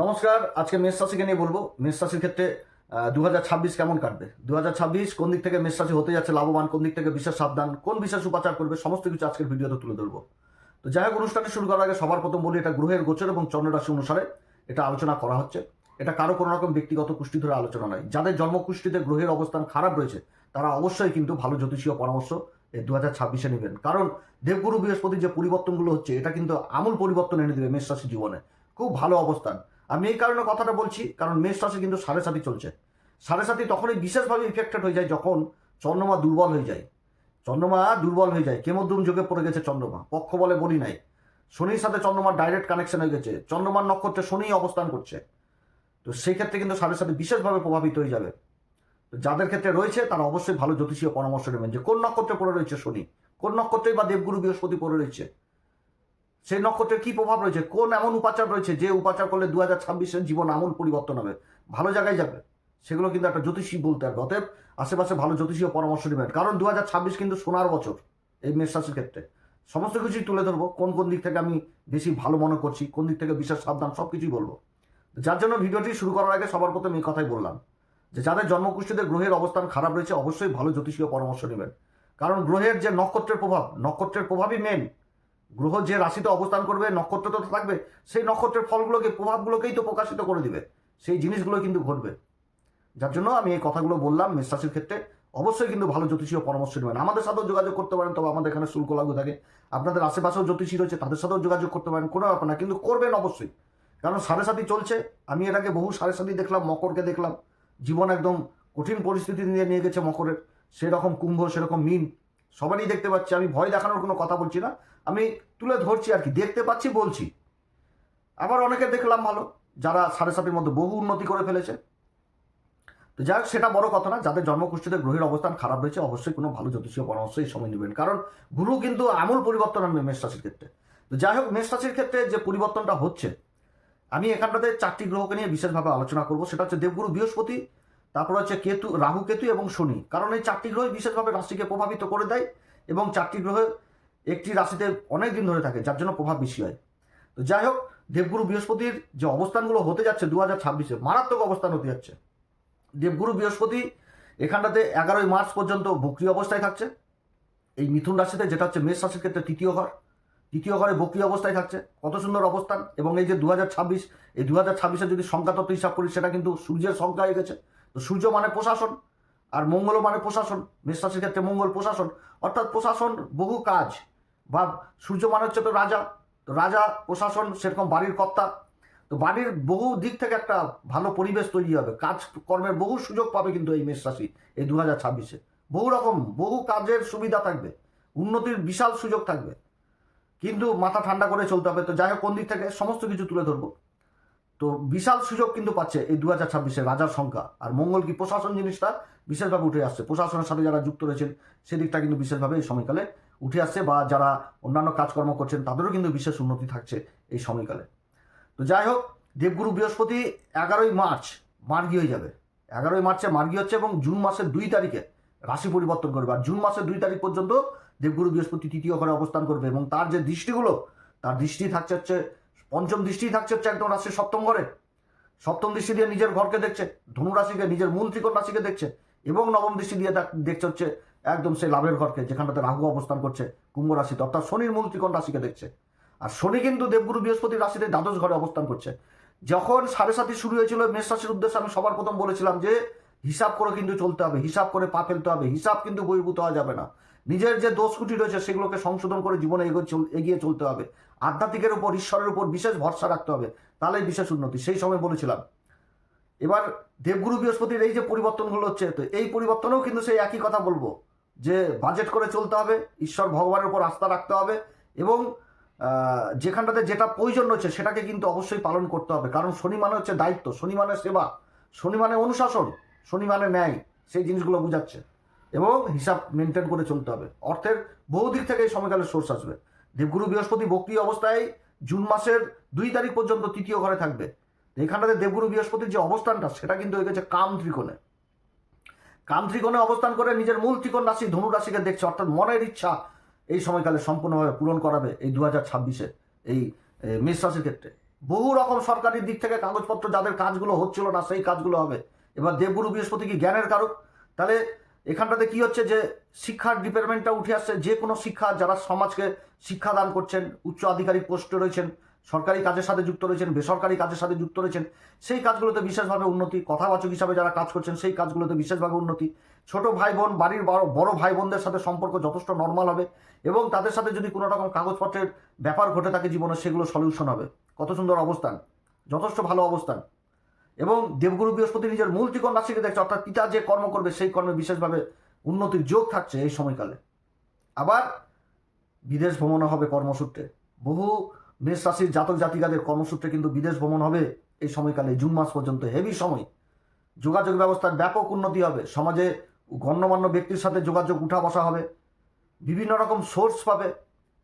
নমস্কার, আজকে মেষ রাশিকে নিয়ে বলব। মেষ রাশির ক্ষেত্রে দু কেমন কাটবে? দু হাজার ছাব্বিশ কোন দিক থেকে মেষ রাশি হতে যাচ্ছে লাভবান, কোন দিক থেকে বিশেষ সাবধান, কোন বিশেষ উপাচার করবে, সমস্ত কিছু আজকের ভিডিওতে তুলে ধরবো। তো যাই হোক, অনুষ্ঠানটি শুরু করার আগে সবার প্রথম বলি, এটা গ্রহের গোচর এবং চন্দ্র রাশি অনুসারে এটা আলোচনা করা হচ্ছে। এটা কারও কোনো রকম ব্যক্তিগত কুষ্টি ধরে আলোচনা নয়। যাদের জন্মকুষ্টিতে গ্রহের অবস্থান খারাপ রয়েছে, তারা অবশ্যই কিন্তু ভালো জ্যোতিষীয় পরামর্শ এই দু হাজার ছাব্বিশে নেবেন। কারণ দেবগুরু বৃহস্পতির যে পরিবর্তনগুলো হচ্ছে, এটা কিন্তু আমূল পরিবর্তন এনে দেবে মেষ রাশি জীবনে। খুব ভালো অবস্থান। আমি এই কারণে কথাটা বলছি, কারণ মেষ রাশি কিন্তু সাড়ে সাথী চলছে। সাড়ে সাথী তখনই বিশেষভাবে ইফেক্টেড হয়ে যায় যখন চন্দ্রমা দুর্বল হয়ে যায়। চন্দ্রমা দুর্বল হয়ে যায়, কেমদ্রুম যোগে পড়ে গেছে চন্দ্রমা, পক্ষ বলে বলি নাই। শনির সাথে চন্দ্রমার ডাইরেক্ট কানেকশন হয়ে গেছে, চন্দ্রমার নক্ষত্রে শনি অবস্থান করছে। তো সেই ক্ষেত্রে কিন্তু সাড়ে সাথে বিশেষভাবে প্রভাবিত হয়ে যাবে। যাদের ক্ষেত্রে রয়েছে, তারা অবশ্যই ভালো জ্যোতিষীয় পরামর্শ নেবেন যে কোন নক্ষত্রে পড়ে রয়েছে শনি, কোন নক্ষত্রেই বা দেবগুরু বৃহস্পতি পড়ে রয়েছে। সেই নক্ষত্রের কি প্রভাব রয়েছে? কোন এমন উপাচার রয়েছে যে উপাচার করলে দু হাজার ছাব্বিশের জীবন আমূল পরিবর্তন হবে? ভালো জায়গায় যাবে। সেগুলো কিন্তু একটা জ্যোতিষী বলতে হবে। অতএব আশেপাশে ভালো জ্যোতিষীয় পরামর্শ নেবেন। কারণ দু হাজার ছাব্বিশ কিন্তু সোনার বছর এই মেষ রাশির ক্ষেত্রে। সমস্ত কিছুই তুলে ধরবো। কোন কোন দিক থেকে আমি বেশি ভালো মনে করছি, কোন দিক থেকে বিশেষ সাবধান সব কিছুই বলব। যার জন্য ভিডিওটি শুরু করার আগে সবার প্রথম এই কথাই বললাম যে, যাদের জন্মকুষ্ঠীতে গ্রহের অবস্থান খারাপ রয়েছে, অবশ্যই ভালো জ্যোতিষীয় পরামর্শ নেবেন। কারণ গ্রহের যে নক্ষত্রের প্রভাব, নক্ষত্রের প্রভাবই মেন গ্রহ যে রাশিতে অবস্থান করবে, নক্ষত্র তো থাকবে, সেই নক্ষত্রের ফলগুলোকে, প্রভাবগুলোকেই তো প্রকাশিত করে দিবে। সেই জিনিসগুলো কিন্তু ঘটবে। যার জন্য আমি এই কথাগুলো বললাম মেষ রাশির ক্ষেত্রে। অবশ্যই কিন্তু ভালো জ্যোতিষীয় পরামর্শ নেবেন। আমাদের সাথেও যোগাযোগ করতে পারেন, তবে আমাদের এখানে শুল্ক লাগু থাকে। আপনাদের আশেপাশেও জ্যোতিষী রয়েছে, তাদের সাথেও যোগাযোগ করতে পারেন, কোনো ব্যাপার না, কিন্তু করবেন অবশ্যই। কারণ সাড়ে সাথী চলছে, আমি এর আগে বহু সাড়ে সাথী দেখলাম, মকরকে দেখলাম। জীবন একদম কঠিন পরিস্থিতি নিয়ে নিয়ে গেছে মকরের। সেরকম কুম্ভ, সেরকম মিন সবারই দেখতে পাচ্ছি, আমি ভয় দেখানোর কোনো কথা বলছি না। আমি তুলে ধরছি আর কি, দেখতে পাচ্ছি, বলছি। আবার অনেকে দেখলাম ভালো, যারা সাড়ে সাতির মধ্যে বহু উন্নতি করে ফেলেছে। তো যাই হোক, সেটা বড় কথা না, যাদের জন্মকুষ্ঠীতে গ্রহের অবস্থান খারাপ রয়েছে, অবশ্যই কোনো ভালো জ্যোতিষীয় পরামর্শ এই সময় নেবেন। কারণ গুরু কিন্তু আমূল পরিবর্তন আনবে মেষ রাশির ক্ষেত্রে। তো যাই হোক, মেষ রাশির ক্ষেত্রে যে পরিবর্তনটা হচ্ছে, আমি এখানটাতে চারটি গ্রহকে নিয়ে বিশেষভাবে আলোচনা করব। সেটা হচ্ছে দেবগুরু বৃহস্পতি তারপর হচ্ছে কেতু, রাহু কেতু এবং শনি। কারণ এই চারটি গ্রহ বিশেষভাবে রাশিকে প্রভাবিত করে দেয় এবং চারটি গ্রহ একটি রাশিতে অনেক দিন ধরে থাকে, যার জন্য প্রভাব বেশি হয়। তো যাই হোক, দেবগুরু বৃহস্পতির যে অবস্থানগুলো হতে যাচ্ছে দু হাজার ছাব্বিশে, মারাত্মক অবস্থান হতে যাচ্ছে। দেবগুরু বৃহস্পতি এখানটাতে এগারোই মার্চ পর্যন্ত বক্রি অবস্থায় থাকছে। এই মিথুন রাশিতে যেটা হচ্ছে মেষ রাশির ক্ষেত্রে তৃতীয় ঘর। তৃতীয় ঘরে বক্রি অবস্থায় থাকছে। কত সুন্দর অবস্থান। এবং এই যে দু হাজার ছাব্বিশ, এই দু হাজার ছাব্বিশে যদি সংখ্যা তত্ত্ব হিসাব করি, সেটা কিন্তু সূর্যের সংখ্যা হয়ে গেছে তো সূর্য মানে প্রশাসন আর মঙ্গল মানে প্রশাসন মেষ রাশির ক্ষেত্রে মঙ্গল প্রশাসন। অর্থাৎ প্রশাসন বহু কাজ। বা সূর্য মানে হচ্ছে তো রাজা। তো রাজা, প্রশাসন সেরকম বাড়ির কর্তা। তো বাড়ির বহু দিক থেকে একটা ভালো পরিবেশ তৈরি হবে। কাজ কর্মের বহু সুযোগ পাবে কিন্তু এই মেষ রাশি এই দু হাজার ছাব্বিশে। বহু রকম, বহু কাজের সুবিধা থাকবে। উন্নতির বিশাল সুযোগ থাকবে। কিন্তু মাথা ঠান্ডা করে চলতে হবে। তো যাই হোক, কোন দিক থেকে? সমস্ত কিছু তুলে ধরবো। তো বিশাল সুযোগ কিন্তু পাচ্ছে এই দু হাজার ছাব্বিশে রাজার সংখ্যা। আর মঙ্গল কি প্রশাসন জিনিসটা বিশেষভাবে উঠে আসছে। প্রশাসনের সাথে যারা যুক্ত রয়েছেন, সেদিকটা কিন্তু বিশেষভাবে এই সময়কালে উঠে আসছে বা যারা অন্যান্য কাজকর্ম করছেন, তাদেরও কিন্তু বিশেষ উন্নতি থাকছে এই সময়কালে। তো যাই হোক, দেবগুরু বৃহস্পতি এগারোই মার্চ মার্গী হয়ে যাবে। এগারোই মার্চে মার্গী হচ্ছে এবং জুন মাসের দুই তারিখে রাশি পরিবর্তন করবে। আর জুন মাসের দুই তারিখ পর্যন্ত দেবগুরু বৃহস্পতি তৃতীয় ঘরে অবস্থান করবে এবং তার যে দৃষ্টিগুলো, তার দৃষ্টি থাকছে হচ্ছে পঞ্চম দৃষ্টি থাকছে হচ্ছে একদম রাশির সপ্তম ঘরে। সপ্তম দৃষ্টি দিয়ে নিজের ঘরকে দেখছে, ধনু রাশিকে, নিজের মূল ত্রিকোণ রাশিকে দেখছে এবং নবম দৃষ্টি দিয়ে দেখছে হচ্ছে একদম সেই লাভের ঘরকে, যেখানটাতে রাহু অবস্থান করছে, কুম্ভ রাশিতে, অর্থাৎ শনির মূল ত্রিকোণ রাশিকে দেখছে। আর শনি কিন্তু দেবগুরু বৃহস্পতি রাশিতে দ্বাদশ ঘরে অবস্থান করছে। যখন সাড়ে সাথে শুরু হয়েছিল, মেষ রাশির উদ্দেশ্যে আমি সবার প্রথম বলেছিলাম যে, হিসাব করে কিন্তু চলতে হবে, হিসাব করে পা ফেলতে হবে, হিসাব কিন্তু বহির্ভূত হওয়া যাবে না। নিজের যে দোষ ত্রুটি রয়েছে সেগুলোকে সংশোধন করে জীবনে এগোয় চলতে হবে। আধ্যাত্মিকের উপর ঈশ্বরের উপর বিশেষ ভরসা রাখতে হবে, তাহলেই বিশেষ উন্নতি। সেই সময় বলেছিলাম। এবার দেবগুরু বৃহস্পতির এই যে পরিবর্তনগুলো হচ্ছে, তো এই পরিবর্তনেও কিন্তু সেই একই কথা বলব, যে বাজেট করে চলতে হবে, ঈশ্বর ভগবানের উপর আস্থা রাখতে হবে এবং যেখানটাতে যেটা প্রয়োজন রয়েছে সেটাকে কিন্তু অবশ্যই পালন করতে হবে। কারণ শনি মানে হচ্ছে দায়িত্ব, শনি মানে সেবা, শনি মানে অনুশাসন, শনি মানে ন্যায়, সেই জিনিসগুলো বোঝাচ্ছে। এবং হিসাব মেনটেন করে চলতে হবে। অর্থের বহু দিক থেকে এই সময়কালের সোর্স আসবে। দেবগুরু বৃহস্পতি বক্রি অবস্থায় জুন মাসের দুই তারিখ পর্যন্ত তৃতীয় ঘরে থাকবে। এখানটাতে দেবগুরু বৃহস্পতির যে অবস্থানটা, সেটা কিন্তু হয়ে গেছে কাম ত্রিকোণে। কাম ত্রিকোণে অবস্থান করে নিজের মূল ত্রিকোণ রাশি ধনু রাশিকে দেখছে, অর্থাৎ মনের ইচ্ছা এই সময়কালে সম্পূর্ণভাবে পূরণ করাবে এই দু হাজার ছাব্বিশে, এই মেষ রাশির ক্ষেত্রে। বহু রকম সরকারি দিক থেকে কাগজপত্র, যাদের কাজগুলো হচ্ছিল না, সেই কাজগুলো হবে। এবার দেবগুরু বৃহস্পতি কি জ্ঞানের কারক? তাহলে এখানটাতে কি হচ্ছে যে শিক্ষার ডিপার্টমেন্টটা উঠে আসছে, যে কোনো শিক্ষা যারা সমাজকে শিক্ষাদান করছেন, উচ্চ আধিকারিক পোস্টে রয়েছেন, সরকারি কাজের সাথে যুক্ত রয়েছেন, বেসরকারি কাজের সাথে যুক্ত রয়েছেন, সেই কাজগুলোতে বিশেষভাবে উন্নতি, কথাবাচক হিসাবে যারা কাজ করছেন, সেই কাজগুলোতে বিশেষভাবে উন্নতি। ছোট ভাই বোন বাড়ির বড় বড় ভাই বোনদের সাথে সম্পর্ক যথেষ্ট নর্মাল হবে এবং তাদের সাথে যদি কোনো রকম কাগজপত্রের ব্যাপার ঘটে থাকে জীবনে, সেগুলো সলিউশন হবে। কত সুন্দর অবস্থান, যথেষ্ট ভালো অবস্থান। এবং দেবগুরু বৃহস্পতি নিজের মূল ত্রিকোণ রাশিকে দেখছে, অর্থাৎ পিতা যে কর্ম করবে, সেই কর্মে বিশেষভাবে উন্নতির যোগ থাকছে এই সময়কালে। আবার বিদেশ ভ্রমণও হবে কর্মসূত্রে। বহু মেষ রাশির জাতক জাতিকাদের কর্মসূত্রে কিন্তু বিদেশ ভ্রমণ হবে এই সময়কালে, জুন মাস পর্যন্ত। হেভি সময়। যোগাযোগ ব্যবস্থার ব্যাপক উন্নতি হবে। সমাজে গণ্যমান্য ব্যক্তির সাথে যোগাযোগ উঠা বসা হবে। বিভিন্ন রকম সোর্স পাবে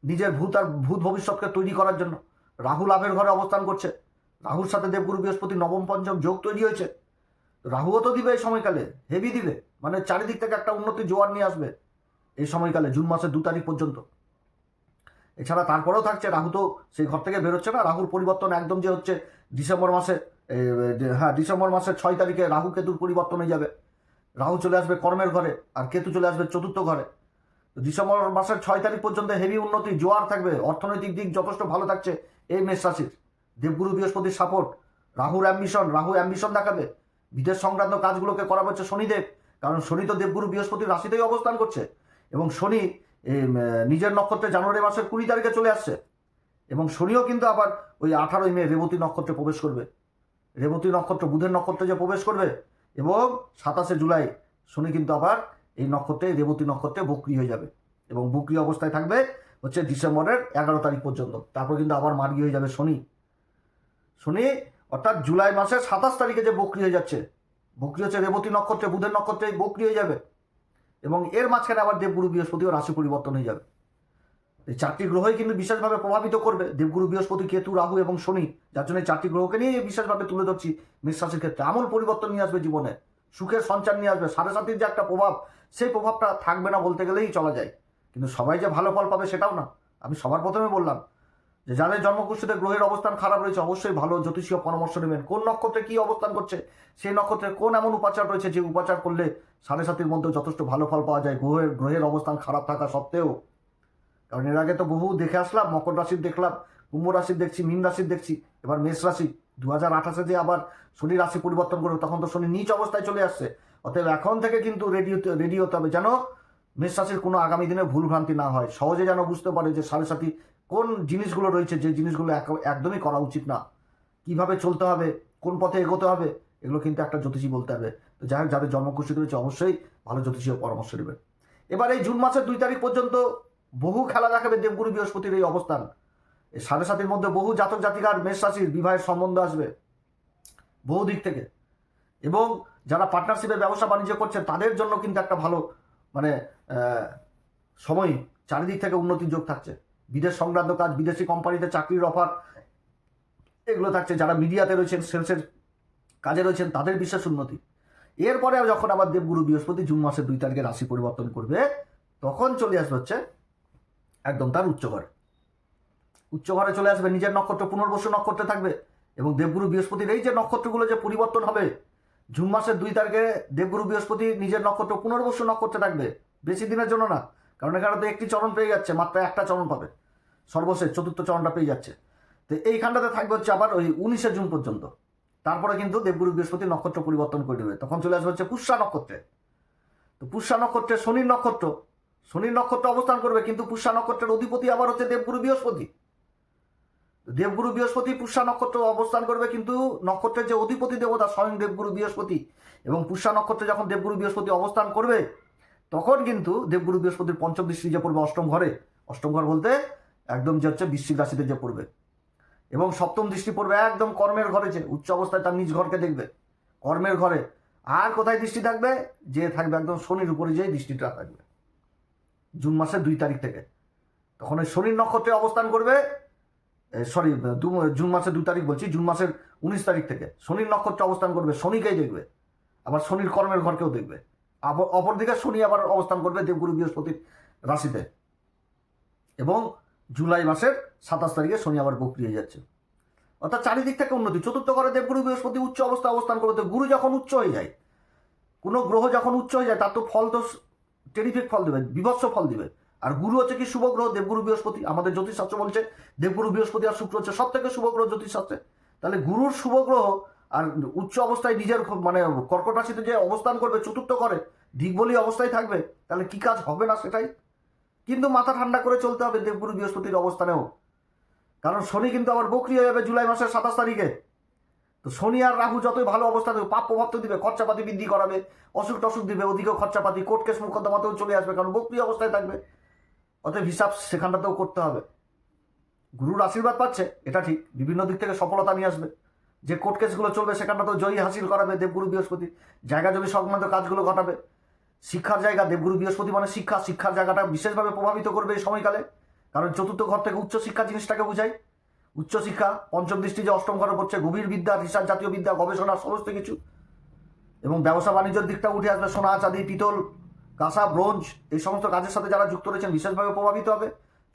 নিজের ভূত আর ভূত ভবিষ্যৎকে তৈরি করার জন্য। রাহু লাভের ঘরে অবস্থান করছে। রাহুর সাথে দেবগুরু বৃহস্পতি নবম পঞ্চম যোগ তৈরি হয়েছে। রাহুও তো দিবে এই সময়কালে হেভি দিবে। মানে চারিদিক থেকে একটা উন্নতি জোয়ার নিয়ে আসবে এই সময়কালে, জুন মাসের দু তারিখ পর্যন্ত। এছাড়া তারপরেও থাকছে, রাহু তো সেই ঘর থেকে বেরোচ্ছে না। রাহুর পরিবর্তন একদম যে হচ্ছে ডিসেম্বর মাসে হ্যাঁ ডিসেম্বর মাসের ছয় তারিখে রাহু কেতুর পরিবর্তন হয়ে যাবে। রাহু চলে আসবে কর্মের ঘরে আর কেতু চলে আসবে চতুর্থ ঘরে। ডিসেম্বর মাসের ছয় তারিখ পর্যন্ত হেভি উন্নতি, জোয়ার থাকবে। অর্থনৈতিক দিক যথেষ্ট ভালো থাকছে এই মেষ রাশির। দেবগুরু বৃহস্পতির সাপোর্ট রাহুর অ্যাম্বিশন রাহু অ্যাম্বিশন দেখাবে। বিদেশ সংক্রান্ত কাজগুলোকে করা হচ্ছে শনিদেব, কারণ শনি তো দেবগুরু বৃহস্পতির রাশিতেই অবস্থান করছে। এবং শনি নিজের নক্ষত্রে জানুয়ারি মাসের কুড়ি তারিখে চলে আসছে। এবং শনিও কিন্তু আবার ওই আঠারোই মে রেবতী নক্ষত্রে প্রবেশ করবে। রেবতী নক্ষত্র, বুধের নক্ষত্রে যে প্রবেশ করবে, এবং সাতাশে জুলাই শনি কিন্তু আবার এই নক্ষত্রে, রেবতী নক্ষত্রে বক্রি হয়ে যাবে। এবং বক্রি অবস্থায় থাকবে হচ্ছে ডিসেম্বরের এগারো তারিখ পর্যন্ত। তারপর কিন্তু আবার মার্গি হয়ে যাবে শনি। শনি, অর্থাৎ জুলাই মাসের সাতাশ তারিখে যে বক্রি হয়ে যাচ্ছে, বক্রি হচ্ছে রেবতী নক্ষত্রে, বুধের নক্ষত্রে বক্রি হয়ে যাবে। এবং এর মাঝখানে আবার দেবগুরু বৃহস্পতিও রাশি পরিবর্তন হয়ে যাবে। এই চারটি গ্রহই কিন্তু বিশেষভাবে প্রভাবিত করবে। দেবগুরু বৃহস্পতি, কেতু, রাহু এবং শনি, যার জন্য চারটি গ্রহকে নিয়ে বিশেষভাবে তুলে ধরছি রাশির ক্ষেত্রে। আমূল পরিবর্তন নিয়ে আসবে জীবনে। সুখের সঞ্চার নিয়ে আসবে। সাড়ে সাতির যে একটা প্রভাব, সেই প্রভাবটা থাকবে না বলতে গেলেই চলা যায়। কিন্তু সবাই যে ভালো ফল পাবে সেটাও না। আমি সবার প্রথমে বললাম যে যাদের জন্মকুষ্ঠিতে গ্রহের অবস্থান খারাপ রয়েছে, অবশ্যই ভালো জ্যোতিষীয় পরামর্শ নেবেন। কোন নক্ষত্রে কি অবস্থান করছে? সেই নক্ষত্রে কোন এমন উপাচার রয়েছে যে উপাচার করলে সাড়ে সাতির মধ্যে যথেষ্ট ভালো ফল পাওয়া যায়? গ্রহের গ্রহের অবস্থান খারাপ থাকা সত্ত্বেও। কারণ এর আগে তো বহু দেখে আসলাম, মকর রাশির দেখলাম, কুম্ভ রাশির দেখছি, মীন রাশির দেখছি, এবার মেষ রাশি। দু হাজার আঠাশে যে আবার শনি রাশি পরিবর্তন করবে, তখন তো শনি নিচ অবস্থায় চলে আসছে। অতএব এখন থেকে কিন্তু রেডি রেডি হতে হবে যেন মেষ রাশির কোনো আগামী দিনে ভুলভ্রান্তি না হয়। সহজে যেন বুঝতে পারে যে সাড়ে সাথী কোন জিনিসগুলো রয়েছে যে জিনিসগুলো এক- একদমই করা উচিত না? কীভাবে চলতে হবে? কোন পথে এগোতে হবে? এগুলো কিন্তু একটা জ্যোতিষী বলতে হবে। তো যাই হোক, যাদের জন্মকুষ্ঠিত রয়েছে অবশ্যই ভালো জ্যোতিষীয় পরামর্শ নেবেন। এবার এই জুন মাসের দুই তারিখ পর্যন্ত বহু খেলা দেখাবে দেবগুরু বৃহস্পতির এই অবস্থান। এই সাড়ে সাতির মধ্যে বহু জাতক জাতিকার মেষ রাশির বিবাহের সম্বন্ধ আসবে বহু দিক থেকে। এবং যারা পার্টনারশিপের ব্যবসা বাণিজ্য করছে তাদের জন্য কিন্তু একটা ভালো মানে সময় চারিদিক থেকে উন্নতির যোগ থাকছে। বিদেশ সংক্রান্ত কাজ, বিদেশি কোম্পানিতে চাকরির অফার এগুলো থাকছে। যারা মিডিয়াতে রয়েছেন সেলসের কাজে রয়েছেন, তাদের বিশেষ উন্নতি। এরপরে যখন আবার দেবগুরু বৃহস্পতি জুন মাসের দুই তারিখে রাশি পরিবর্তন করবে, তখন চলে আসবে হচ্ছে একদম তার উচ্চ ঘরে। উচ্চ ঘরে চলে আসবে, নিজের নক্ষত্র পুনর্বসু নক্ষত্রে থাকবে এবং দেবগুরু বৃহস্পতির এই যে নক্ষত্রগুলো যে পরিবর্তন হবে, জুন মাসের দুই তারিখে দেবগুরু বৃহস্পতি নিজের নক্ষত্র পুনর্বসু নক্ষত্রে থাকবে। বেশি দিনের জন্য না, কারণ এখানে তো একটি চরণ পেয়ে যাচ্ছে, মাত্র একটা চরণ পাবে। সর্বশেষ চতুর্থ চরণটা পেয়ে যাচ্ছে। তো এইখানটাতে থাকবে হচ্ছে আবার ওই উনিশে জুন পর্যন্ত। তারপরে কিন্তু দেবগুরু বৃহস্পতি নক্ষত্র পরিবর্তন করে দেবে। তখন চলে আসবে হচ্ছে পুষ্যা নক্ষত্রে। তো পুষ্যা নক্ষত্রে শনির নক্ষত্র। শনির নক্ষত্র অবস্থান করবে কিন্তু পুষ্যা নক্ষত্রের অধিপতি আবার হচ্ছে দেবগুরু বৃহস্পতি। দেবগুরু বৃহস্পতি, পুষ্যা নক্ষত্র অবস্থান করবে কিন্তু নক্ষত্রের যে অধিপতি দেবতা স্বয়ং দেবগুরু বৃহস্পতি। এবং পুষ্যা নক্ষত্রে যখন দেবগুরু বৃহস্পতি অবস্থান করবে, তখন কিন্তু দেবগুরু বৃহস্পতির পঞ্চম দৃষ্টি যে পড়বে অষ্টম ঘরে। অষ্টম ঘর বলতে একদম যে হচ্ছে বৃশ্চিক রাশিতে যে পড়বে। এবং সপ্তম দৃষ্টি পড়বে একদম কর্মের ঘরে যে উচ্চ অবস্থায় তার নিজ ঘরকে দেখবে। কর্মের ঘরে। আর কোথায় দৃষ্টি থাকবে? যে থাকবে একদম শনির উপরে যে দৃষ্টিটা থাকবে। জুন মাসের দুই তারিখ থেকে। তখন ওই শনির নক্ষত্রে অবস্থান করবে সরি জুন মাসের দুই তারিখ বলছি, জুন মাসের উনিশ তারিখ থেকে। শনির নক্ষত্রে অবস্থান করবে, শনিকেই দেখবে। আবার শনির কর্মের ঘরকেও দেখবে। অপরদিকে শনি আবার অবস্থান করবে দেবগুরু বৃহস্পতির রাশিতে। এবং জুলাই মাসের সাতাশ তারিখে শনি আবার বক্রি হয়ে যাচ্ছে। অর্থাৎ চারিদিক থেকে উন্নতি। চতুর্থ ঘরে দেবগুরু বৃহস্পতি উচ্চ অবস্থা অবস্থান করবে তো গুরু যখন উচ্চ হয়ে যায়, কোনো গ্রহ যখন উচ্চ হয়ে যায়, তার তো ফল তো টেরিফিক ফল দেবে, বিভৎস ফল দিবে। আর গুরু হচ্ছে কি শুভ গ্রহ, দেবগুরু বৃহস্পতি। আমাদের জ্যোতিষশাস্ত্র বলছে, দেবগুরু বৃহস্পতি আর শুক্র হচ্ছে সব থেকে শুভ গ্রহ জ্যোতিষশাস্ত্রে। তাহলে গুরুর শুভ গ্রহ আর উচ্চ অবস্থায় নিজের মানে কর্কট রাশিতে যে অবস্থান করবে চতুর্থ করে দিকবলি অবস্থায় থাকবে, তাহলে কি কাজ হবে না সেটাই? কিন্তু মাথা ঠান্ডা করে চলতে হবে দেবগুরু বৃহস্পতির অবস্থানেও। কারণ শনি কিন্তু আবার বকরি হয়ে যাবে জুলাই মাসের সাতাশ তারিখে। তো শনি আর রাহু যতই ভালো অবস্থা দেবে পাপ প্রভাব তো দিবে, খরচাপাতি বৃদ্ধি করাবে, অসুখ টসুখ দিবে ওদিকেও খরচাপাতি, কোর্ট কেস মোকদ্দমাতেও চলে আসবে, কারণ বকরি অবস্থায় থাকবে। অতএব হিসাব সেখানটাতেও করতে হবে। গুরুর আশীর্বাদ পাচ্ছে, এটা ঠিক, বিভিন্ন দিক থেকে সফলতা নিয়ে আসবে। যে কোর্ট কেসগুলো চলবে, সেখানটাতেও জয়ী হাসিল করাবে দেবগুরু বৃহস্পতি। জায়গা জমি সংক্রান্ত কাজগুলো ঘটাবে। শিক্ষার জায়গা দেবগুরু বৃহস্পতি মানে শিক্ষা, শিক্ষার জায়গাটা বিশেষভাবে প্রভাবিত করবে এই সময়কালে। কারণ চতুর্থ ঘর থেকে উচ্চ শিক্ষা জিনিসটাকে বোঝায় উচ্চ শিক্ষা, পঞ্চম দৃষ্টি যে অষ্টম ঘরে পড়ছে, গভীর বিদ্যা, রিসার্চ জাতীয় বিদ্যা, গবেষণা, সমস্ত কিছু। এবং ব্যবসা বাণিজ্যের দিকটা উঠে আসবে, সোনা, চাঁদি, পিতল, কাঁসা, ব্রোঞ্জ, এই সমস্ত কাজের সাথে যারা যুক্ত রয়েছেন, বিশেষভাবে প্রভাবিত হবে।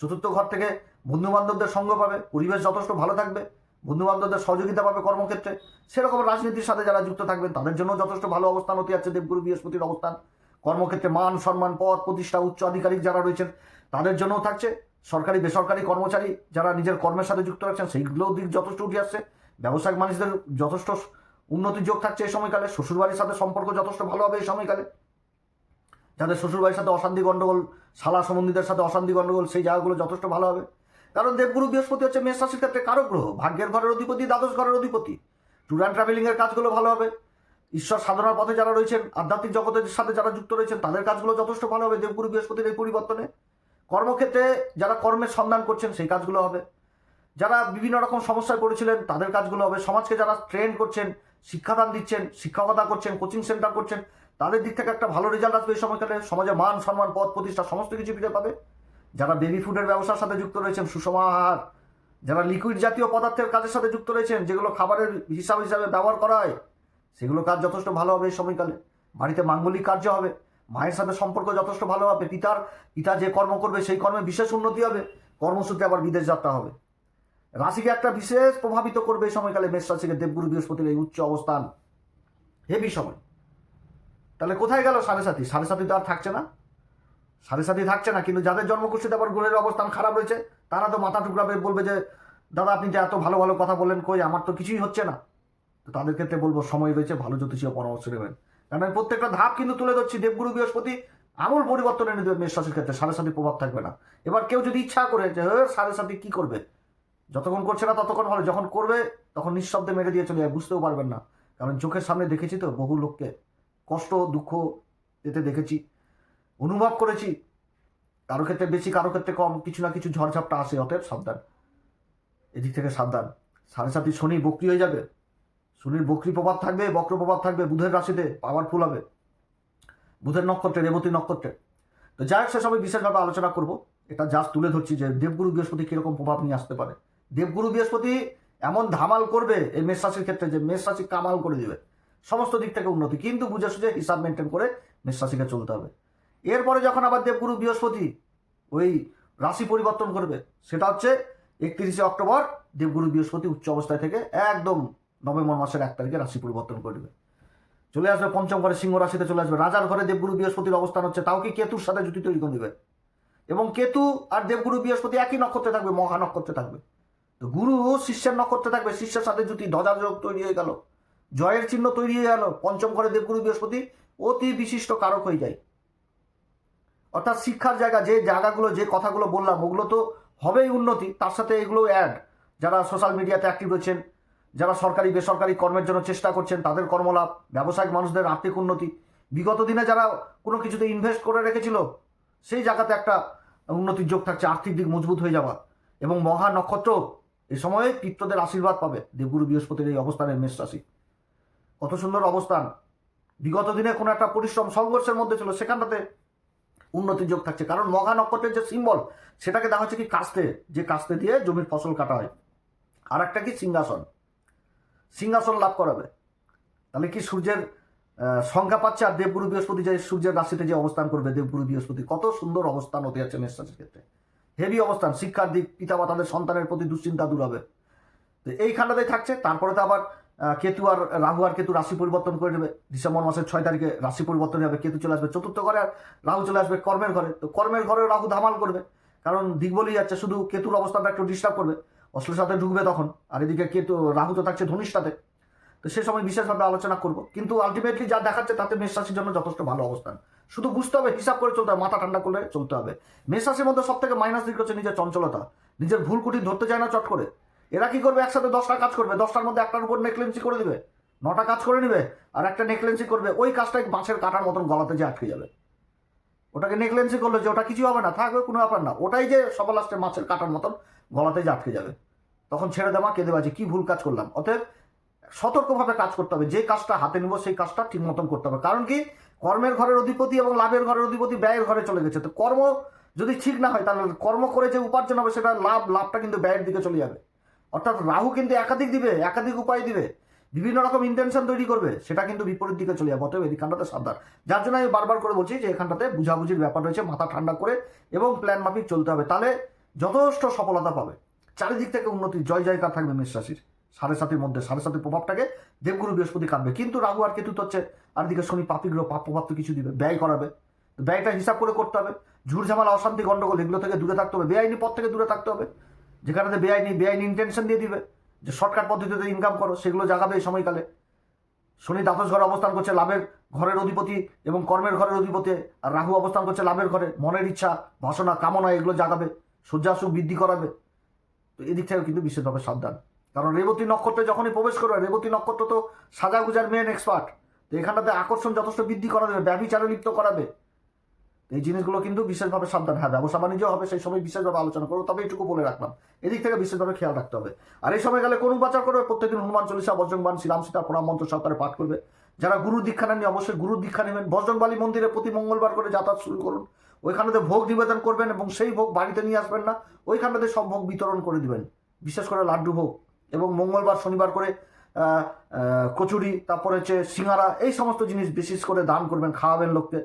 চতুর্থ ঘর থেকে বন্ধু বান্ধবদের সঙ্গ পাবে, পরিবেশ যথেষ্ট ভালো থাকবে বন্ধু বান্ধবদের সহযোগিতা পাবে কর্মক্ষেত্রে। সেরকম রাজনীতির সাথে যারা যুক্ত থাকবেন, তাদের জন্য যথেষ্ট ভালো অবস্থান হতে যাচ্ছে দেবগুরু বৃহস্পতির অবস্থান। কর্মক্ষেত্রে মান, সম্মান, পদ, প্রতিষ্ঠা, উচ্চ আধিকারিক যারা রয়েছেন, তাদের জন্যও থাকছে। সরকারি, বেসরকারি কর্মচারী যারা নিজের কর্মের সাথে যুক্ত রাখছেন, সেইগুলোর দিক যথেষ্ট উঠে আসছে। ব্যবসায়িক মানুষদের যথেষ্ট উন্নতির যোগ থাকছে এই সময়কালে। শ্বশুরবাড়ির সাথে সম্পর্ক যথেষ্ট ভালো হবে এই সময়কালে। যাদের শ্বশুরবাড়ির সাথে অশান্তি গণ্ডগোল শালা সম্বন্ধীদের সাথে অশান্তি গণ্ডগোল সেই জায়গাগুলো যথেষ্ট ভালো হবে। কারণ দেবগুরু বৃহস্পতি হচ্ছে মেষ রাশির ক্ষেত্রে কারও গ্রহ, ভাগ্যের ঘরের অধিপতি, দ্বাদশ ঘরের অধিপতি। ট্যুর অ্যান্ড ট্রাভেলিংয়ের কাজগুলো ভালো হবে। ঈশ্বর সাধনার পথে যারা রয়েছেন, আধ্যাত্মিক জগতের সাথে যারা যুক্ত রয়েছেন, তাদের কাজগুলো যথেষ্ট ভালো হবে। দেবগুরু বৃহস্পতির এই পরিবর্তনে। কর্মক্ষেত্রে যারা কর্মের সন্ধান করছেন, সেই কাজগুলো হবে। যারা বিভিন্ন রকম সমস্যায় পড়েছিলেন, তাদের কাজগুলো হবে। সমাজকে যারা ট্রেন করছেন, শিক্ষাদান দিচ্ছেন, শিক্ষকতা করছেন কোচিং সেন্টার করছেন, তাদের দিক থেকে একটা ভালো রেজাল্ট আসবে এই সময়কালে। সমাজে মান, সম্মান পদ প্রতিষ্ঠা, সমস্ত কিছু ফিরে পাবে। যারা বেবি ফুডের ব্যবসার সাথে যুক্ত রয়েছেন সুষম আহার যারা লিকুইড জাতীয় পদার্থের কাজের সাথে যুক্ত রয়েছেন, যেগুলো খাবারের হিসাব হিসাবে ব্যবহার করা হয় সেগুলো কাজ যথেষ্ট ভালো হবে এই সময়কালে। বাড়িতে মাঙ্গলিক কার্য হবে। মায়ের সাথে সম্পর্ক যথেষ্ট ভালো হবে। পিতার, পিতা যে কর্ম করবে সেই কর্মে বিশেষ উন্নতি হবে। কর্মসূত্রে আবার বিদেশ যাত্রা হবে। রাশিকে একটা বিশেষ প্রভাবিত করবে এই সময়কালে মেষ রাশিকে দেবগুরু, বৃহস্পতির এই উচ্চ অবস্থান। হেভি সময়। তাহলে কোথায় গেল সাড়ে সাথী সাড়ে সাথী তো আর থাকছে না। সাড়ে সাথী থাকছে না, কিন্তু যাদের জন্মকুষ্ঠিতে আবার গ্রহের অবস্থান খারাপ রয়েছে, তারা তো মাথা টুকরাবে বলবে যে, দাদা, আপনি যে এত ভালো ভালো কথা বললেন, কই? আমার তো কিছুই হচ্ছে না। তো তাদের ক্ষেত্রে বলব সময় রয়েছে ভালো জ্যোতিষীয় পরামর্শ নেবেন। কারণ আমি প্রত্যেকটা ধাপ কিন্তু তুলে ধরছি দেবগুরু বৃহস্পতি আমূল পরিবর্তন এনে দেবে মেষ রাশির ক্ষেত্রে সাড়ে সাথী প্রভাব থাকবে না। এবার কেউ যদি ইচ্ছা করে যে "এ, সাড়ে সাথী কি করবে? যতক্ষণ করছে না ততক্ষণ ভালো যখন করবে তখন নিঃশব্দে মেরে দিয়ে চলে যায় বুঝতেও পারবেন না। কারণ চোখের সামনে দেখেছি তো বহু লোককে কষ্ট দুঃখ এতে দেখেছি অনুভব করেছি। কারও ক্ষেত্রে বেশি কারও ক্ষেত্রে কম কিছু না কিছু ঝড়ঝাপটা আসে অতএব সাবধান। এদিক থেকে সাবধান। সাড়ে সাথী শনি বক্রি হয়ে যাবে শনির বক্রি প্রভাব থাকবে, বক্র প্রভাব থাকবে, বুধের রাশিতে পাওয়ারফুল হবে। বুধের নক্ষত্রে, রেবতী নক্ষত্রে। তো যাই হোক সেসবে বিশেষভাবে আলোচনা করব। এটা জাস্ট তুলে ধরছি যে দেবগুরু বৃহস্পতি কীরকম প্রভাব নিয়ে আসতে পারে। দেবগুরু বৃহস্পতি এমন ধামাল করবে এই মেষ রাশির ক্ষেত্রে যে মেষ রাশি কামাল করে দিবে। সমস্ত দিক থেকে উন্নতি, কিন্তু বুঝে সুঝে হিসাব মেনটেন করে মেষ রাশিকে চলতে হবে। এরপরে যখন আবার দেবগুরু বৃহস্পতি ওই রাশি পরিবর্তন করবে, সেটা হচ্ছে একত্রিশে অক্টোবর দেবগুরু বৃহস্পতি উচ্চ অবস্থায় থেকে একদম নভেম্বর মাসের এক তারিখে রাশি পরিবর্তন করবে। চলে আসবে পঞ্চম ঘরে সিংহ রাশিতে চলে আসবে। রাজার ঘরে দেবগুরু বৃহস্পতির অবস্থান হচ্ছে, তাও কি কেতুর সাথে জুটি তৈরি করে দেবে? এবং কেতু আর দেবগুরু বৃহস্পতি একই নক্ষত্রে থাকবে, মহা নক্ষত্রে থাকবে। তো গুরু শিষ্যের নক্ষত্রে থাকবে, শিষ্যের সাথে জুটি ধ্বজার যোগ তৈরি হয়ে গেল, জয়ের চিহ্ন তৈরি হয়ে গেল, পঞ্চম ঘরে দেবগুরু বৃহস্পতি অতি বিশিষ্ট কারক হয়ে যায়। অর্থাৎ শিক্ষার জায়গা, যে জায়গাগুলো, যে কথাগুলো বললাম, ওগুলো তো হবেই উন্নতি, তার সাথে এগুলো অ্যাড যারা সোশ্যাল মিডিয়াতে অ্যাক্টিভ রয়েছেন যারা সরকারি, বেসরকারি কর্মের জন্য চেষ্টা করছেন, তাদের কর্মলাভ, ব্যবসায়িক মানুষদের আর্থিক উন্নতি। বিগত দিনে যারা কোনো কিছুতে ইনভেস্ট করে রেখেছিল, সেই জায়গাতে একটা উন্নতির যোগ থাকছে, আর্থিক দিক মজবুত হয়ে যাওয়া এবং মহা নক্ষত্র এ সময়ে পিত্রদের আশীর্বাদ পাবে, দেবগুরু বৃহস্পতির এই অবস্থানের মেষ রাশি। কত সুন্দর অবস্থান। বিগত দিনে কোনো একটা পরিশ্রম সংঘর্ষের মধ্যে ছিল, সেখানটাতে উন্নতির যোগ থাকছে। কারণ মহা নক্ষত্রের যে সিম্বল সেটাকে দেখা হচ্ছে কি কাস্তে, যে কাস্তে দিয়ে জমির ফসল কাটা হয়। আর একটা কি সিংহাসন। সিংহাসন লাভ করাবে। তাহলে কি সূর্যের সংখ্যা পাচ্ছে আর দেবগুরু বৃহস্পতি যে সূর্যের রাশিতে যে অবস্থান করবে, দেবগুরু বৃহস্পতি? কত সুন্দর অবস্থান হতে যাচ্ছে মেষ রাশির ক্ষেত্রে। হেভি অবস্থান, শিক্ষার দিক পিতামাতাদের সন্তানের প্রতি দুশ্চিন্তা দূর হবে। তো এইখানটাতেই থাকছে, তারপরে তো আবার কেতু আর রাহু আর কেতু রাশি পরিবর্তন করে নেবে। ডিসেম্বর মাসের ছয় তারিখে রাশি পরিবর্তন হবে কেতু চলে আসবে চতুর্থ ঘরে আর রাহু চলে আসবে কর্মের ঘরে। তো কর্মের ঘরে রাহু ধামাল করবে, কারণ দিক বলেই যাচ্ছে, শুধু কেতুর অবস্থানটা একটু ডিস্টার্ব করবে। অশ্লের সাথে ঢুকবে তখন। আর এদিকে কেতু রাহু তো থাকছে ধনুর সাথে। তো সে সময় বিশেষভাবে আলোচনা করব। কিন্তু আলটিমেটলি যা দেখাচ্ছে তাতে মেষ রাশির জন্য যথেষ্ট ভালো অবস্থান। শুধু বুঝতে হবে, হিসাব করে চলতে হবে, মাথা ঠান্ডা করে চলতে হবে। মেষ রাশির মধ্যে সব থেকে মাইনাস দিক হচ্ছে নিজের চঞ্চলতা। নিজের ভুল কুটি ধরতে চায় না চট করে। এরা কি করবে? একসাথে দশটা কাজ করবে। দশটার মধ্যে একটার উপর নেকলেন্সি করে দিবে। নটা কাজ করে নিবে আর একটা নেকলেন্সি করবে। ওই কাজটাই বাঁশের কাটার মতন গলাতে যে আটকে যাবে। ওটাকে নেকলেন্সি করল যে ওটা কিছু হবে না থাকবে কোনো ব্যাপার না। ওটাই যে সবার লাস্টে মাছের কাটার মতন গলাতে যে আটকে যাবে। তখন ছেড়ে দেওয়া কেঁদে বাজি কি ভুল কাজ করলাম। অতএব সতর্কভাবে কাজ করতে হবে, যে কাজটা হাতে নিব সেই কাজটা ঠিক মতন করতে হবে। কারণ কি? কর্মের ঘরের অধিপতি এবং লাভের ঘরের অধিপতি ব্যয়ের ঘরে চলে গেছে। তো কর্ম যদি ঠিক না হয়, তাহলে কর্ম করে যে উপার্জন হবে, সেটা লাভ, লাভটা কিন্তু ব্যয়ের দিকে চলে যাবে। অর্থাৎ রাহু কিন্তু একাধিক দিবে, একাধিক উপায় দিবে, বিভিন্ন রকম ইন্টেনশন তৈরি করবে, সেটা কিন্তু বিপরীত দিকে চলে যাবে। অতএব এদিকখানটাতে সাবধান। যার জন্য আমি বারবার করে বলছি যে এখানটাতে বুঝাবুঝির ব্যাপার রয়েছে, মাথা ঠান্ডা করে এবং প্ল্যান মাফিক চলতে হবে। তাহলে যথেষ্ট সফলতা পাবে। চারিদিক থেকে উন্নতি, জয় জয়কার থাকবে মেষ রাশির। সাড়ে সাতের মধ্যে, সাড়ে সাতের প্রভাবটাকে দেবগুরু বৃহস্পতি কাটবে। কিন্তু রাহু আর কেতু তো হচ্ছে আর দিকে শনি পাপি গ্রহ, পাপ প্রভাব তো কিছু দিবে, ব্যয় করাবে। ব্যয়টা হিসাব করে করতে হবে। ঝুট ঝামেলা, অশান্তি, গন্ডগোল এগুলো থেকে দূরে থাকতে হবে। বেআইনি পথ থেকে দূরে থাকতে হবে। যেখানে বেআইনি বেআইনি ইন্টেনশন দিয়ে দিবে। যে শর্টকাট পদ্ধতিতে ইনকাম করো, সেগুলো জাগাবে এই সময়কালে। শনি দ্বাদশ ঘরে অবস্থান করছে, লাভের ঘরের অধিপতি এবং কর্মের ঘরের অধিপতি। আর রাহু অবস্থান করছে, লাভের ঘরে। মনের ইচ্ছা, বাসনা, কামনা এগুলো জাগাবে। সূর্যাসুখ বৃদ্ধি করাবে। তো এদিক থেকেও কিন্তু বিশেষভাবে সাবধান। কারণ রেবতী নক্ষত্রে যখনই প্রবেশ করবে, রেবতী নক্ষত্র তো সাজা গুজার মেন এক্সপার্ট তো এখানটাতে আকর্ষণ যথেষ্ট বৃদ্ধি করা দেবে ব্যবিচারে লিপ্ত করাবে। এই জিনিসগুলো কিন্তু বিশেষভাবে সাবধান। হ্যাঁ ব্যবসা বাণিজ্য হবে, সেই সময় বিশেষভাবে আলোচনা করব, তবে এইটুকু বলে রাখলাম। এদিক থেকে বিশেষভাবে খেয়াল রাখতে হবে। আর এই সময় গেলে কোন উপাচার করবে? প্রত্যেকদিন হনুমান চল্লিশা বজ্রংবান শ্রীরাম সীতা, প্রণাম মন্ত্র সহকারে পাঠ করবে। যারা গুরু দীক্ষা নেননি, অবশ্যই গুরু দীক্ষা নেবেন। বজরংবালী মন্দিরে প্রতি মঙ্গলবার করে যাতায়াত শুরু করুন। ওইখানেতে ভোগ নিবেদন করবেন এবং সেই ভোগ বাড়িতে নিয়ে আসবেন না ওইখানটাতে সব ভোগ বিতরণ করে দিবেন। বিশেষ করে লাড্ডু ভোগ এবং মঙ্গলবার, শনিবার করে কচুরি, তারপরে হচ্ছে সিঙ্গারা, এই সমস্ত জিনিস বিশেষ করে দান করবেন, খাওয়াবেন লোককে।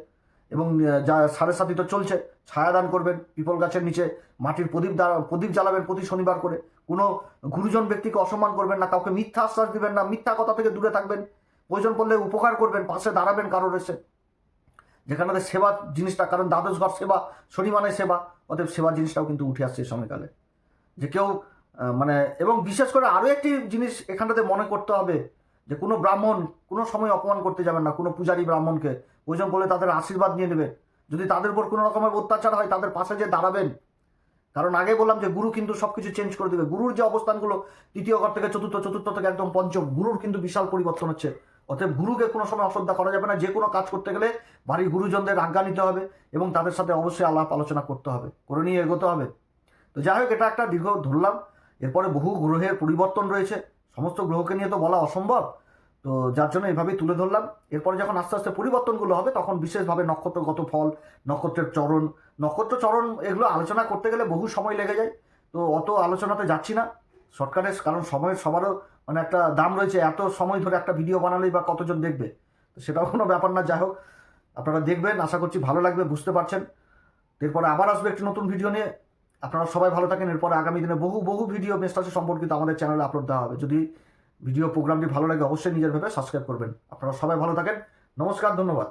এবং যা সাড়ে সাথী তো চলছে, ছায়া দান করবেন, পিপল গাছের নিচে মাটির প্রদীপ প্রদীপ জ্বালাবেন প্রতি শনিবার করে। কোনো গুরুজন ব্যক্তিকে অসম্মান করবেন না, কাউকে মিথ্যা আশ্বাস দিবেন না, মিথ্যা কথা থেকে দূরে থাকবেন। প্রয়োজন পড়লে উপকার করবেন, পাশে দাঁড়াবেন কারোর এসে। যেখানে সেবা জিনিসটা, কারণ দ্বাদশ ঘর সেবা শনি সেবা, অতএব সেবা জিনিসটাও কিন্তু উঠে আসছে সময়কালে। যে কেউ মানে এবং বিশেষ করে আরও একটি জিনিস এখানটাতে মনে করতে হবে, যে কোনো ব্রাহ্মণ কোনো সময় অপমান করতে যাবেন না, কোনো পূজারী ব্রাহ্মণকে। প্রয়োজন বলে তাদের আশীর্বাদ নিয়ে নেবে। যদি তাদের উপর কোনো রকমের অত্যাচার হয়, তাদের পাশে যে দাঁড়াবেন। কারণ আগে বললাম যে গুরু কিন্তু সব কিছু চেঞ্জ করে দেবে। গুরুর যে অবস্থানগুলো, তৃতীয় ঘর থেকে চতুর্থ চতুর্থ থেকে একদম পঞ্চম, গুরুর কিন্তু বিশাল পরিবর্তন হচ্ছে। অতএব গুরুকে কোনো সময় অশ্রদ্ধা করা যাবে না। যে কোনো কাজ করতে গেলে বাড়ির গুরুজনদের আজ্ঞা নিতে হবে এবং তাদের সাথে অবশ্যই আলাপ আলোচনা করতে হবে, করে নিয়ে এগোতে হবে। তো যাই হোক, এটা একটা দীর্ঘ ধরলাম। এরপরে বহু গ্রহের পরিবর্তন রয়েছে। সমস্ত গ্রহকে নিয়ে তো বলা অসম্ভব। তো যার জন্য এভাবেই তুলে ধরলাম। এরপরে যখন আস্তে আস্তে পরিবর্তনগুলো হবে, তখন বিশেষভাবে নক্ষত্রগত ফল, নক্ষত্রের চরণ, নক্ষত্র চরণ এগুলো আলোচনা করতে গেলে বহু সময় লেগে যায়। তো অত আলোচনাতে যাচ্ছি না। শর্টকাটের কারণ সময়ের সবারও মানে একটা দাম রয়েছে, এত সময় ধরে একটা ভিডিও বানালেই বা কতজন দেখবে? তো সেটাও কোনো ব্যাপার না, যাই হোক, আপনারা দেখবেন, আশা করছি ভালো লাগবে, বুঝতে পারছেন। এরপরে আবার আসবে একটি নতুন ভিডিও নিয়ে। আপনারা সবাই ভালো থাকেন, এরপরে আগামী দিনে বহু বহু ভিডিও মেস্টাসি সম্পর্কিত আমাদের চ্যানেলে আপলোড দেওয়া হবে। যদি ভিডিও প্রোগ্রামটি ভালো লাগে, অবশ্যই নিজের ভেবে সাবস্ক্রাইব করবেন। আপনারা সবাই ভালো থাকেন। নমস্কার, ধন্যবাদ।